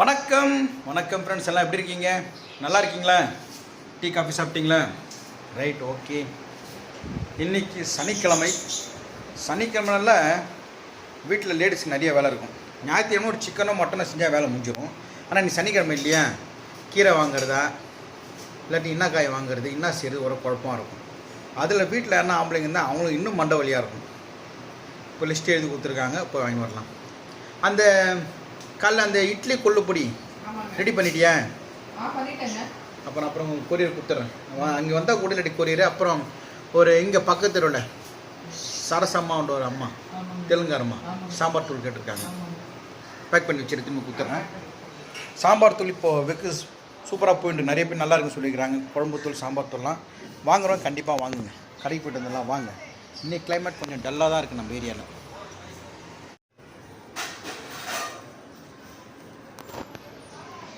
வணக்கம். வணக்கம் ஃப்ரெண்ட்ஸ் எல்லாம் எப்படி இருக்கீங்க? நல்லா இருக்கீங்களா? டீ காஃபி சாப்பிட்டீங்களா? ரைட் ஓகே இன்னைக்கு சனிக்கிழமை. சனிக்கிழமையில் வீட்டில் லேடிஸ்க்கு நிறைய வேலை இருக்கும். ஞாயிற்றுக்கிழமை ஒரு சிக்கனோ மட்டனோ செஞ்சால் வேலை முடிஞ்சிடும் ஆனால் நீ சனிக்கிழமை இல்லையா? கீரை வாங்குறதா? இல்லாட்டி என்ன காய் வாங்குறது? என்ன செய்யறது? ஒரு குழப்பமா இருக்கும். அதில் வீட்டில் என்ன ஆம்பளைங்க இருந்தால் அவங்களுக்கு இன்னும் மண்டை வலியாக இருக்கும். இப்போ லிஸ்ட் எழுதி கொடுத்துருக்காங்க. போய் வாங்கி வரலாம். அந்த காலைல அந்த இட்லி கொள்ளுப்பொடி. ரெடி பண்ணிட்டியா? அப்புறம் அப்புறம் கொரியர் கொடுத்துட்றேன் அங்கே வந்தால் கூடலடி கொரியர் அப்புறம் ஒரு இங்கே பக்கத்து தெருவில் சரசம்மான்ற ஒரு அம்மா. தெலுங்கார அம்மா. சாம்பார் தூள் கேட்டிருக்காங்க. பேக் பண்ணி வச்சுட்டு திரும்ப கொடுத்துட்றேன் சாம்பார் தூள் இப்போது வெக்கு சூப்பராக போயிட்டு நிறைய பேர் நல்லா இருக்குன்னு சொல்லிக்கிறாங்க குழம்பு தூள் சாம்பார் தூள்லாம் வாங்குறோம் கண்டிப்பாக வாங்குங்க. கடைக்கு போயிட்டு வந்தெல்லாம் வாங்க. இன்னைக்கு climate கொஞ்சம் டல்லாக தான் இருக்குது நம்ம ஏரியாவில்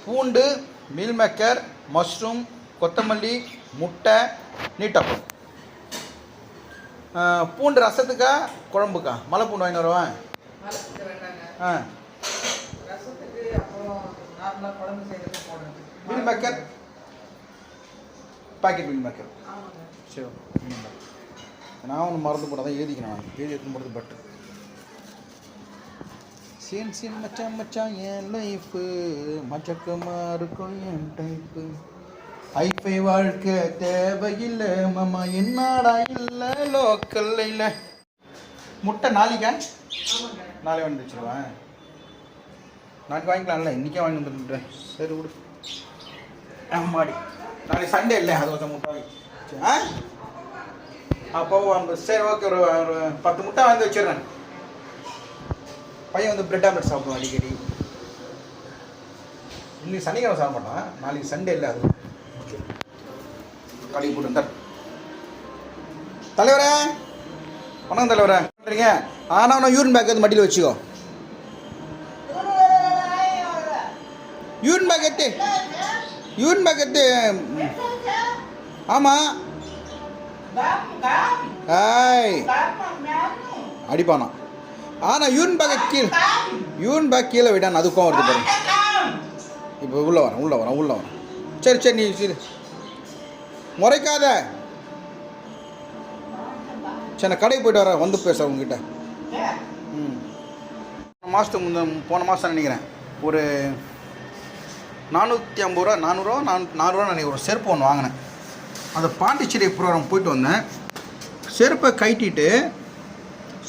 பூண்டு மீல் மேக்கர் மஷ்ரூம் கொத்தமல்லி முட்டை நீட்டப்பம் பூண்டு ரசத்துக்கா குழம்புக்கா? மலை பூண்டு வாங்கி வருவேன். ஆ. Meal maker packet meal maker. சரி நான் ஒன்று மறந்து போட தான் எழுதிக்கணும் எழுதி எடுத்து போடுறது பட்டு சீன் சீன் மச்சான் மச்சான் என் லைஃபு மச்சக்கமாக இருக்கும் என் டைப்பு ஐஃபை வாழ்க்கை தேவையில்லை மாமா என்னடா இல்லை லோக்கல் இல்லை முட்டை நாளைக்கா நாளை வந்து வச்சுருவேன் நாளைக்கு வாங்கிக்கலாம்ல இன்றைக்கே வாங்கி வந்துடுறேன் சரி விடு. ஆமாடி நாளைக்கு சண்டே இல்லை அது ஒரு முட்டை வாங்கி. ஆ? அப்போ வந்து சரி ஓகே ஒரு பத்து முட்டை வாங்கி வச்சிடுறேன். பையன் வந்து பிரெட் ஆம்லெட் சாப்பிடுவான் அடிக்கடி. இன்னைக்கு சனிக்கிழமை சாப்பிட மாட்டான் நாளைக்கு சண்டே இல்லை அது. கடைக்கு போட்டு வந்தார் தலைவரே வணக்கம் தலைவரே. பண்ணுறீங்க ஆனால் நான் யூரின் பேக் வந்து மடியில் வச்சுக்கோ. யூரின் பேக் எத்து யூரின் பேக் எத்து ஆமாம் ஆய் அடிப்பானா ஆனால் யூன் பேக்கை கீழே யூன் பேக் கீழே விடான் அதுக்கும் வருது பாருங்க. இப்போ உள்ளே வரேன் உள்ளே வரேன் உள்ளே வரேன். சரி சரி நீ சரி முறைக்காத. சரி நான் கடைக்கு போயிட்டு வரேன் வந்து பேசுகிறேன் உங்ககிட்ட ம். மாதத்துக்கு முந்த போன மாதம் நினைக்கிறேன்? ஒரு நானூற்றி ஐம்பது ரூபா நானூறுரூவா நான் நானூறுரூவா நான் ஒரு செருப்பு ஒன்று வாங்கினேன். அந்த பாண்டிச்சேரி ப்ரோக்ராம் போயிட்டு வந்தேன். செருப்பை கைட்டிட்டு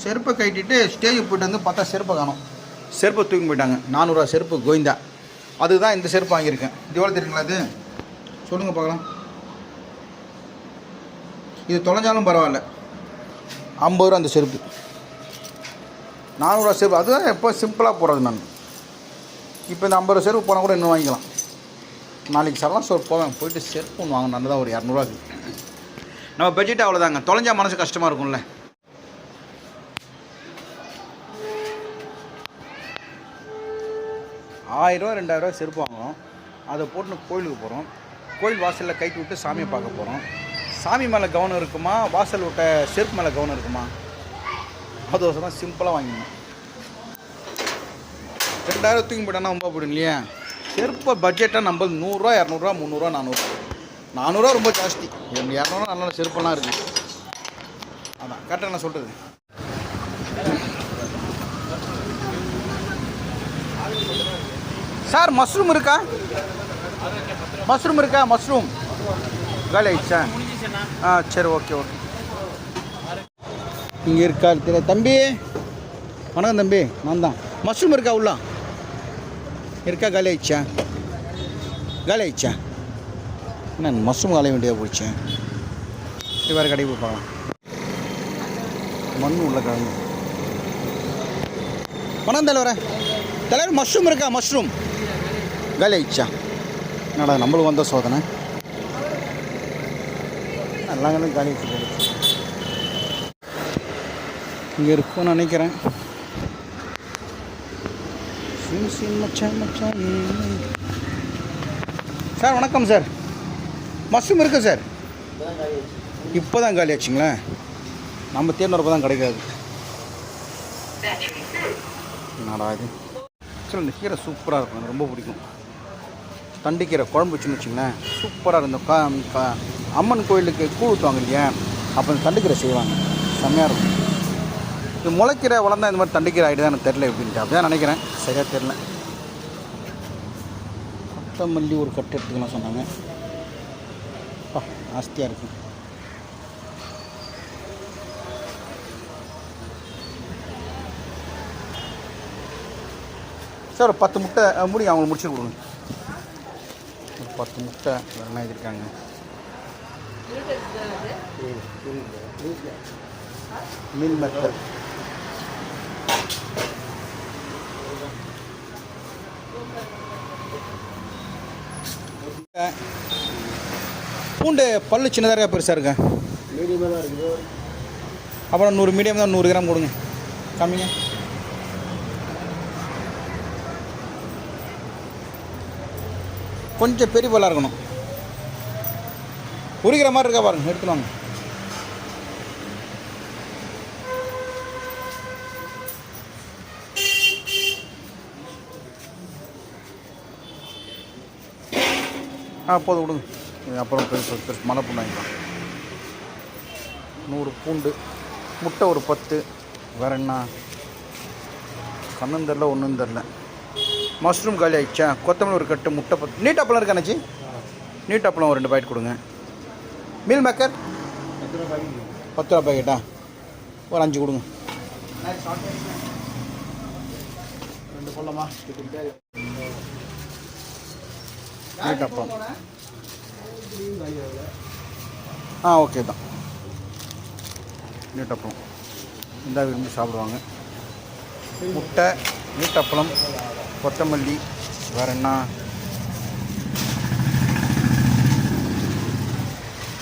செருப்பை கட்டிட்டு ஸ்டேஜுக்கு போயிட்டு வந்து பார்த்தா செருப்பை காணும். செருப்பை தூக்கி போயிட்டாங்க. நானூறுரூவா செருப்பு கோவிந்தா. அதுதான் இந்த செருப்பு வாங்கியிருக்கேன். இது எவ்வளோ தெரியுங்களா அது? சொல்லுங்கள் பார்க்கலாம். இது தொலைஞ்சாலும் பரவாயில்ல. ஐம்பது ரூபா அந்த செருப்பு. நானூறுவா செருப்பு. அதுதான் எப்போ சிம்பிளாக போகிறது நான். இப்போ இந்த ஐம்பது ரூபா செருப்பு போனால் கூட இன்னும் வாங்கிக்கலாம். நாளைக்கு சரலாம் ஸ்டோர் போவேன். போயிட்டு செருப்பு ஒன்று வாங்கினா தான் ஒரு இரநூறுவாக்கு நம்ம பட்ஜெட் அவ்வளோதாங்க தொலைஞ்சால் மனசு கஷ்டமாக இருக்கும்ல. ஆயிரரூவா ரெண்டாயிரரூவா செருப்பு வாங்குறோம். அதை போட்டு கோயிலுக்கு போகிறோம் கோயில் வாசலில் கைட்டு விட்டு சாமியை பார்க்க போகிறோம் சாமி மேலே கவனம் இருக்குமா? வாசல் விட்ட செருப்பு மேலே கவனம் இருக்குமா? அது தான் சிம்பிளாக வாங்கிடணும் ரெண்டாயிரம் தூக்கி போட்டோன்னா ரொம்ப போடும் இல்லையா? செருப்பை பட்ஜெட்டாக நம்ம நூறுரூவா இரநூறுவா முந்நூறுரூவா நானூறுரூவா நானூறுரூவா ரொம்ப ஜாஸ்தி. இரநூறுவா நல்ல நல்ல செருப்பெல்லாம் இருக்குது அதான் கரெக்டாக நான் சொல்கிறது சார் மஷ்ரூம் இருக்கா? மஷ்ரூம் இருக்கா? மஷ்ரூம் காலி ஆயிடுச்சா? ஆ சரி ஓகே ஓகே இங்கே இருக்கா தெரியல. தம்பி வணக்கம் தம்பி. நான் தான். மஷ்ரூம் இருக்கா உள்ள? இருக்கா காலி ஆயிடுச்சா? காலி ஆயிடுச்சா? என்ன மஷ்ரூம் காலைய வேண்டியதாக போயிடுச்சேன் வேறு கடைக்கு போய் பார்க்கலாம். மண் உள்ள கிழங்கு. வணக்கம் தலைவரே. தலைவர் மஷ்ரூம் இருக்கா மஷ்ரூம் கலைச்சா என்னடா நம்மளுக்கு வந்த சோதனை. நல்லா காலி ஆயிடுச்சு இங்கே இருக்கும்னு நினைக்கிறேன். மச்சான் மச்சான். சார் வணக்கம் சார். மஷ்ரூம் இருக்கு சார். இப்போ தான் காலி ஆச்சுங்களா? நம்ம தேர்ந்தப்போ தான் கிடைக்காது. என்னடா இது? சார் இந்த கீரை சூப்பராக இருக்கும் எனக்கு ரொம்ப பிடிக்கும். தண்டிக்கீரை குழம்பு வச்சுன்னு வச்சுங்களேன் சூப்பராக இருந்தோம் கா கா- அம்மன் கோயிலுக்கு கூழ் ஊற்றுவாங்க இல்லையா? அப்போ இந்த தண்டுக்கீரை செய்வாங்க. செம்மையாக இருக்கும். இது முளைக்கீரை வளர்ந்தா இந்த மாதிரி தண்டிக்கீரை ஆகிட்டு எனக்கு தெரில எப்படின்ட்டு. அப்படி தான் நினைக்கிறேன். சரியாக தெரில கொத்தமல்லி ஒரு கட்டு எடுத்துக்கலாம் சொன்னாங்க. அப்பா ஜாஸ்தியாக இருக்குது சார் ஒரு பத்து முட்டை அஹ், முடியும் அவங்களுக்கு முடிச்சு கொடுங்க. ஒரு பத்து முட்டை என்ன எழுதியிருக்காங்க மீன் மெத்தல் பூண்டு பல்லு சின்னதாக இருக்கா பெருசாக இருக்கா? மீடியமாக தான் இருக்குது அப்புறம் நூறு மீடியம் தான் நூறு கிராம் கொடுங்க. காமிங்க கொஞ்சம் பெரிய பல்லாக இருக்கணும். உரிக்கிற மாதிரி இருக்கா பாருங்க எடுத்துட்டு வாங்க. ஆ போதும் விடுங்க. அப்புறம் பெருசு பெருசு மலை பூண்டு வாங்கிக்கலாம். நூறு பூண்டு முட்டை ஒரு பத்து வேற என்ன? கண்ணும் தெரில ஒன்றும் தெரில மஷ்ரூம் காலி ஆகிடுச்சா கொத்தமல்லி ஒரு கட்டு முட்டை பத்து நீட் அப்பளம் இருக்கானச்சி நீட் அப்பளம் ஒரு ரெண்டு பாக்கெட் கொடுங்க. Meal maker? பத்து ரூபா பாக்கெட்டா ஒரு அஞ்சு கொடுங்க. ரெண்டு போடலாமா நீட் அப்பளம் ஆ ஓகே தான். நீட்டப்பளம் இந்த விரும்பி சாப்பிடுவாங்க. முட்டை நீட்டப்பளம் கொத்தமல்லி வேற என்ன?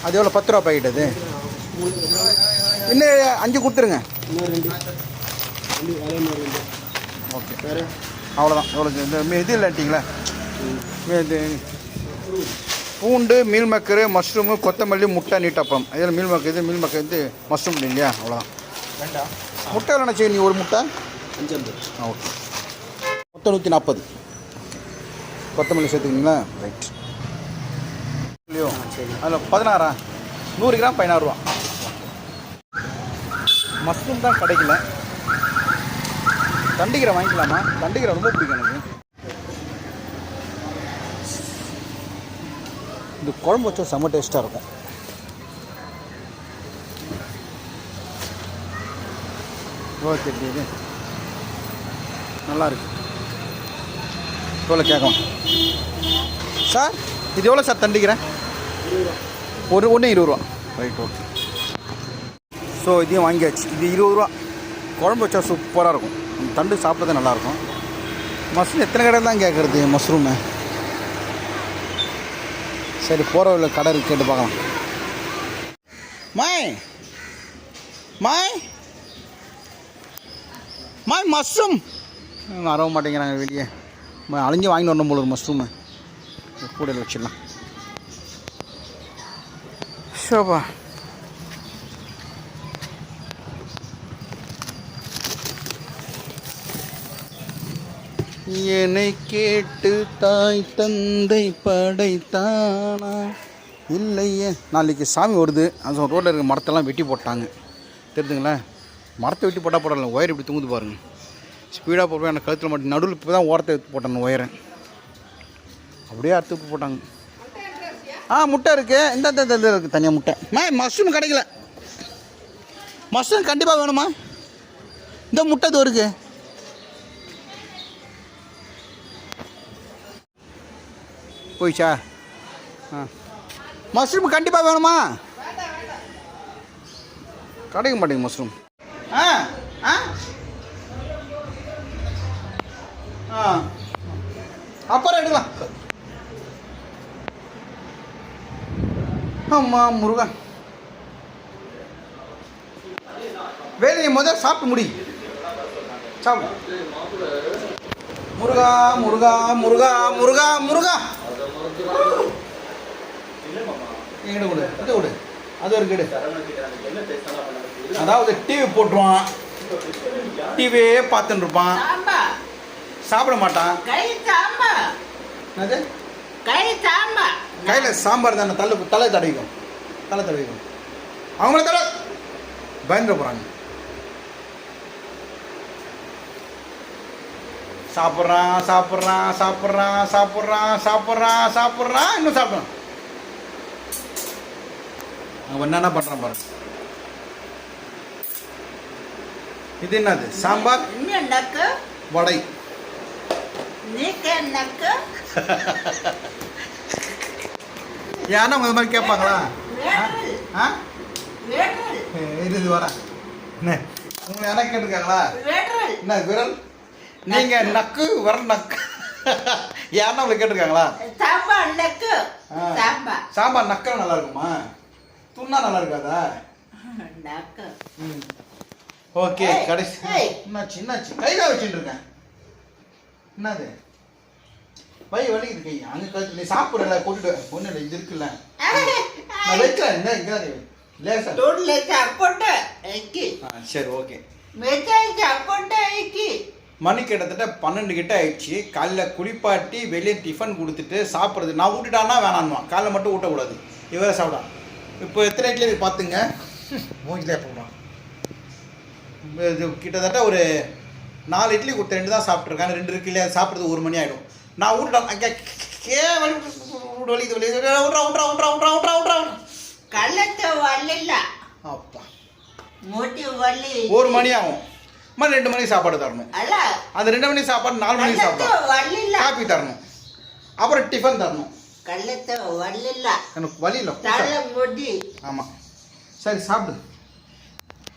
அது எவ்வளோ பத்து ரூபா பாக்கெட் அது. இன்னும் அஞ்சு கொடுத்துருங்க. ஓகே. வேறு அவ்வளோதான் எவ்வளோ இது இல்லைட்டிங்களா? இது பூண்டு மீல் மக்கரு மஷ்ரூமு கொத்தமல்லி முட்டை நீட்டப்பம். இதில் மீல் மக்கர் இது மீல் மக்கர் இது மஷ்ரூம் இல்லையா? அவ்வளோதான் முட்டை எவ்வளோ நினச்சி நீ ஒரு முட்டை? அஞ்சு ஓகே. நூற்றி நாற்பது கொத்தமல்லி சேர்த்துக்கிங்களா ரைட் இல்லையோ? சரி. அதில் பதினாறா? நூறு கிராம் பதினாறுரூவா. மஷ்ரூம் தான் கிடைக்கல. தண்டிகரை வாங்கிக்கலாமா? தண்டிகரை ரொம்ப பிடிக்கும் எனக்கு. இந்த குழம்பு வச்சா செம்ம டேஸ்ட்டாக இருக்கும். ஓகே நல்லா இருக்கு. எவ்வளோ கேட்கலாம். சார் இது எவ்வளோ சார் தண்டிக்கிறேன் ஒரு ஒன்று இருபது ரூபா. ரைட் ஓகே ஸோ இதையும் வாங்கியாச்சு. இது இருபது ரூபா. குழம்பு வச்சா சூப்பராக இருக்கும். தண்டு சாப்பிட்றது நல்லாயிருக்கும் மஷ்ரூம் எத்தனை கடை தான் கேட்குறது மஷ்ரூமு சரி போகிற உள்ள கடை இருக்கு கேட்டு பார்க்கலாம். மாய்! மாய்! மாய் மஷ்ரூம் வரவும் மாட்டேங்கிறாங்க வெளியே. அலைஞ்சு வாங்கிட்டு வரணும் போல ஒரு மஷ்ரூமு கூடையில் வச்சிடலாம். ஷோபா என்னை கேட்டு தாய் தந்தை படைத்தானா? இல்லையே. நாளைக்கு சாமி வருது. அது ரோட்டில் இருக்க மரத்தெல்லாம் வெட்டி போட்டாங்க. தெரியுதுங்களா மரத்தை வெட்டி போட்டால் போடல ஒயர் இப்படி தூங்குது பாருங்க. ஸ்பீடாக போடுவேன். எனக்கு கழுத்தில் மட்டும் நடுவில் இப்போ தான் ஓரத்தை எடுத்து போட்டேன் ஒயரை. அப்படியே அறுத்து போட்டாங்க. ஆ முட்டை இருக்குது இந்த இந்த இருக்குது தனியாக முட்டை. மே மஷ்ரூம் கிடைக்கல. மஷ்ரூம் கண்டிப்பாக வேணுமா? இந்த முட்டை இது இருக்குது போயிச்சா? ஆ. மஷ்ரூம் கண்டிப்பாக வேணுமா? கிடைக்க மாட்டேங்குது மஷ்ரூம் ஆ ஆ ஆ அப்புறம் எடுக்கலாம். ஆமாம் முருகன். வேலையை முதல் சாப்பிட்டு முடி. சாப்பிடு. முருகா முருகா முருகா முருகா முருகா. எங்கிட்ட கொடு அது கொடு அது ஒரு கெடு அதாவது டிவி போட்டுருவான். டிவியே பார்த்துட்டு இருப்பான். சாப்பிட மாட்டான். என்னது? கையில் சாம்பார் தானே தலை தலை தடவிக்கும். தலை தடவிக்கும். அவங்கள தலை பயந்துட போகிறாங்க சாப்பிட்றான் சாப்பிட்றான் சாப்பிட்றான் சாப்பிட்றான் சாப்பிட்றான் சாப்பிட்றான் இன்னும் சாப்பிட்றான் அவன் என்னென்ன பண்ணுறான் பாரு. இது என்னது? சாம்பார் வடை. நீக்க நக்கு உங்க இது மாதிரி கேட்பாங்களா? ஆ? இது வரேன். என்ன? உங்களை யாரா கேட்டிருக்காங்களா? என்ன விரல்? நீங்க நக்கு விரல் நக்கு. யாருன்னா உங்களை கேட்டிருக்காங்களா? சாம்பார் நக்கு. சாம்பார் நக்கல் நல்லா இருக்குமா? துண்ணா நல்லா இருக்காதா? நக்கு. ஓகே கடைசி. என்னாச்சு என்னாச்சு? கையில் வச்சுட்டு இருக்கேன். என்னது? வலி வலிக்குது கை அங்கே கழுத்து நீ சாப்பிடல கொட்டுட்டு ஒன்றும் இல்லை இது இருக்குல்ல. நான் வைக்கிறேன் இந்த இங்கே லேசா தோட்ல சாப்பிட்டு ஐக்கி. ஆ சரி ஓகே. மிட்டாய் சாப்பிட்டு ஐக்கி. மணி கிட்டத்தட்ட பன்னெண்டு கிட்ட ஆயிடுச்சு. காலைல குளிப்பாட்டி வெளியே டிஃபன் கொடுத்துட்டு சாப்பிட்றது. நான் ஊட்டிட்டானா வேணான்னுவான். காலைல மட்டும் ஊட்டக்கூடாது. இவரே சாப்பிடான் இப்போ எத்தனை இட்லி பார்த்துங்க. மூஞ்சிலே போடுறான். இது கிட்டத்தட்ட ஒரு நாலு இட்லி கொடுத்த ரெண்டு தான் சாப்பிட்ருக்காங்க ரெண்டு இருக்கு இல்லையா? சாப்பிட்றது ஒரு மணி ஆகிடும் நான் அங்கே கே வலி வலி வலி வலி. விட்றா விட்றா விட்றா விட்றா விட்றா விட்றா கள்ளத்து வரல அப்பா மூட்டி வலி ஒரு மணி ஆகும் மணி ரெண்டு மணிக்கு சாப்பாடு தரணும் அந்த ரெண்டு மணிக்கு சாப்பாடு நாலு மணிக்கு வரல காப்பி தரணும் அப்புறம் டிஃபன் தரணும் கள்ளத்து வரல எனக்கு வழி இல்லை ஆமாம் சரி சாப்பிடு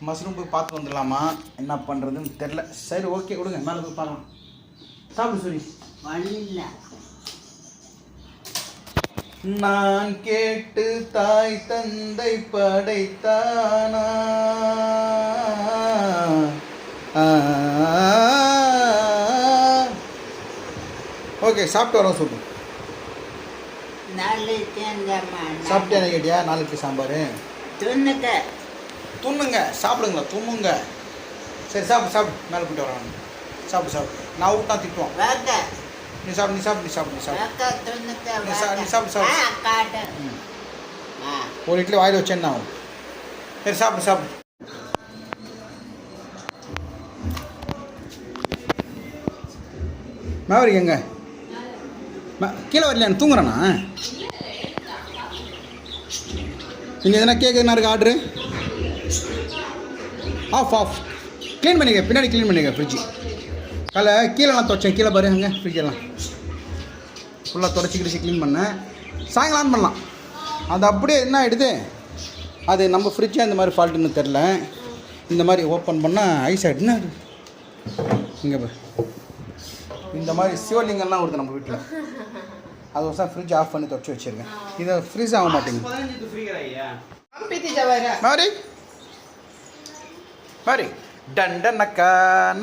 மஷ்ரூம் போய் பார்த்து வந்துடலாமா என்ன பண்ணுறதுன்னு தெரில சரி ஓகே விடுங்க மேலே போய் பார்க்கலாம் சாப்பிடு வரல நான் கேட்டு தாய் தந்தை படைத்தானா? ஓகே சாப்பிட்டு வரோம் சொல்லு சாப்பிட்டேன்னு கேட்டியா நாளைக்கு சாம்பார். துண்ணுக்க. துண்ணுங்க சாப்பிடுங்களா துண்ணுங்க. சரி சாப்பிடு சாப்பிடு. மேலே போயிட்டு வராங்க சாப்பிடு சாப்பிடு. நான் விட்டா திட்டுவான். வாக்க நீ சாப்பிடு நீ சாப்பிடு நீ சாப்பிடு நீ சாப்பிடு ம். ஒரு இட்லி வாயில் வச்சு என்ன சரி சாப்பிடு சாப்பிடு மேவரிக் எங்க ம- கீழே வரலையா தூங்குறானா இங்கே எதனா கேக் எதனா இருக்கு ஆர்டரு ஆஃப் ஆஃப் க்ளீன் பண்ணிக்க பின்னாடி க்ளீன் பண்ணிக்க ஃப்ரிட்ஜு கலை கீழே நான் துவைச்சேன். கீழே பாரு ஃப்ரிட்ஜெல்லாம் ஃபுல்லாக துடைச்சி க்ளீன் பண்ணேன். சாயங்காலம் ஆன் பண்ணலாம். அது அப்படியே என்ன ஆகிடுது அது நம்ம ஃப்ரிட்ஜே இந்த மாதிரி ஃபால்ட்டுன்னு தெரில இந்த மாதிரி ஓப்பன் பண்ணால் ஐஸ் ஆகிடுன்னு இங்கே பாரு. இந்த மாதிரி சிவலிங்கம்லாம் வருது நம்ம வீட்டில். அது வருஷம் ஃப்ரிட்ஜ் ஆஃப் பண்ணி தொடச்சி வச்சுருக்கேன். இதை ஃப்ரீஸ் ஆக மாட்டேங்குது. மாறி. மாறி. டண்ட நக்கா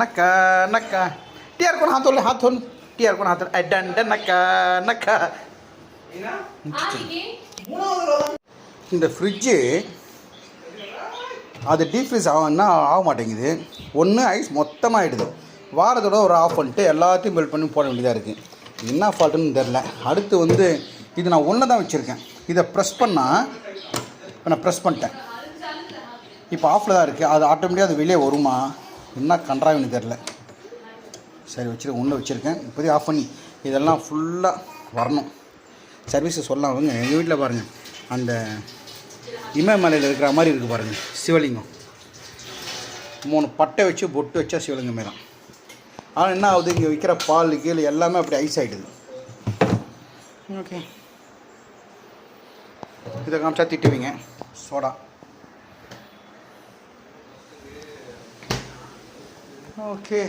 நக்கா நக்கா. টিয়ার কোন হাত হলে হাত হন টিয়ার কোন হাত হলে ডান ডান নাকা নাকা இந்த ஃப்ரிட்ஜு அது டீஃப்ரீஸ் ஆகும்னா ஆக மாட்டேங்குது. ஒன்று ஐஸ் மொத்தமாக ஆகிடுது வாரத்தோட ஒரு ஆஃப் பண்ணிட்டு எல்லாத்தையும் பில்ட் பண்ணி போட வேண்டியதாக இருக்குது என்ன ஃபால்ட்டுன்னு தெரில அடுத்து வந்து இது நான் ஒன்று தான் வச்சுருக்கேன். இதை ப்ரெஸ் பண்ணால் இப்போ நான் ப்ரெஸ் பண்ணிட்டேன். இப்போ ஆஃபில் தான் இருக்குது அது ஆட்டோமேட்டிக்காக அது வெளியே வருமா? என்ன கன்றாவின்னு தெரில சரி வச்சுருக்கேன் ஒன்று வச்சுருக்கேன். இப்போதைக்கு ஆஃப் பண்ணி. இதெல்லாம் ஃபுல்லாக வரணும். சர்வீஸை சொல்லலாம் அவங்க எங்கள் வீட்டில் பாருங்கள் அந்த இமயமலையில் இருக்கிற மாதிரி இருக்குது பாருங்கள் சிவலிங்கம். மூணு பட்டை வச்சு பொட்டு வச்சா சிவலிங்கமே தான் ஆனால் என்ன ஆகுது? இங்கே விற்கிற பால் கீழே எல்லாமே அப்படி ஐஸ் ஆகிடுது ஓகே இதை காமிச்சா திட்டுவீங்க. சோடா. ஓகே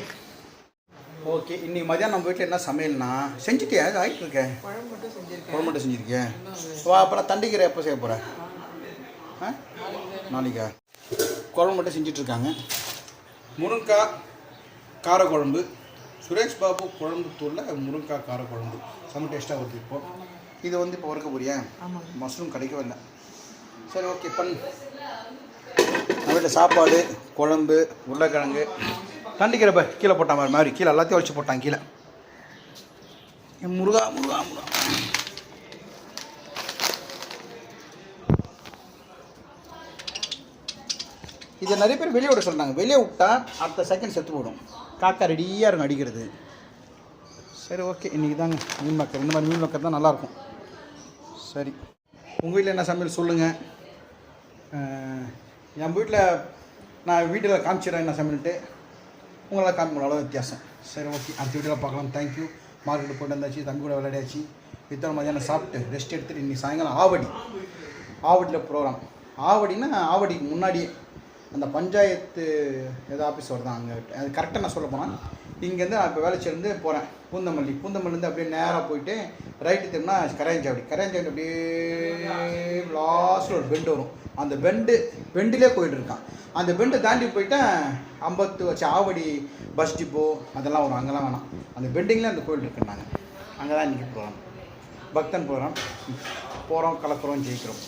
ஓகே இன்னைக்கு மதியானம் நம்ம வீட்டில் என்ன சமையல்னா செஞ்சுட்டியா? அது ஆகிட்டு இருக்கேன் குழம்பு மட்டும் செஞ்சிருக்கேன். குழம்பு மட்டும் செஞ்சுருக்கேன் வா அப்புறம் தண்டிக்கிற எப்போ செய்ய போகிறேன் ஆ? நாளைக்கா? குழம்பு மட்டும் செஞ்சிட்ருக்காங்க முருங்கைக்காய் காரக்குழம்பு. சுரேஷ் பாபு குழம்பு தூளில் முருங்கைக்காய் காரக்குழம்பு. செம்ம டேஸ்ட்டாக வருது இப்போ. இது வந்து இப்போ வறுக்க போறியா. மஷ்ரூம் கிடைக்கவே இல்லை. சரி ஓகே நம்ம வீட்டில் சாப்பாடு குழம்பு உருளைக்கிழங்கு. தண்டிக்கிற பாரு கீழே போட்டான் மாதிரி மாதிரி கீழே எல்லாத்தையும் வச்சு போட்டான் கீழே. என் முருகா முருகா முருகா. இதை நிறைய பேர் வெளியே விட சொல்கிறாங்க வெளியே விட்டா அடுத்த செகண்ட் செத்து போடும் காக்கா ரெடியாக இருக்கும் அடிக்கிறது. சரி ஓகே இன்றைக்கி தாங்க மீன் மக்கள் இந்த மாதிரி மீன் மக்கள் தான் நல்லாயிருக்கும். சரி. உங்கள் வீட்டில் என்ன சமையல் சொல்லுங்கள் என் வீட்டில் நான் வீட்டில் காமிச்சிடுறேன் என்ன சமையல்ட்டு உங்களால் காமிக்கணும் அவ்வளோ வித்தியாசம். சரி ஓகே. அடுத்த வீடியோவில் பார்க்கலாம். தேங்க்யூ மார்க்கெட்டு போட்டு வந்தாச்சு. தம்பி கூட விளையாடியாச்சு. இத்தனை மதியானம் சாப்பிட்டு ரெஸ்ட் எடுத்துட்டு இன்னைக்கு சாயங்காலம் ஆவடி. ஆவடியில் ப்ரோக்ராம் ஆவடின்னா ஆவடிக்கு முன்னாடியே. அந்த பஞ்சாயத்து ஏதோ ஆஃபீஸ் வருதான் அங்கே. அது கரெக்டாக நான் சொல்ல போனேன் இங்கேருந்து நான் இப்போ வேலைச்சிலேருந்து போகிறேன். பூந்தமல்லி. பூந்தமல்லிருந்து அப்படியே நேராக போயிட்டு ரைட்டு திரும்பினா கரையஞ்சாவடி. கரையஞ்சாவடி அப்படியே லாஸ்ட்டில் ஒரு பெண்டு வரும். அந்த பெண்டு பெண்டிலே போயிட்டு இருக்கான். அந்த பெண்டை தாண்டி போயிட்டேன் ஐம்பத்து வச்சு ஆவடி பஸ் டிப்போ அதெல்லாம் வரும். அங்கெல்லாம் வேணாம். அந்த பெண்டிங்கில் அந்த கோயில் இருக்குன்னாங்க. அங்கே தான் இன்றைக்கி போகிறோம் பக்தன் போகிறோம் போகிறோம் கலக்குறோம் ஜெயிக்கிறோம்.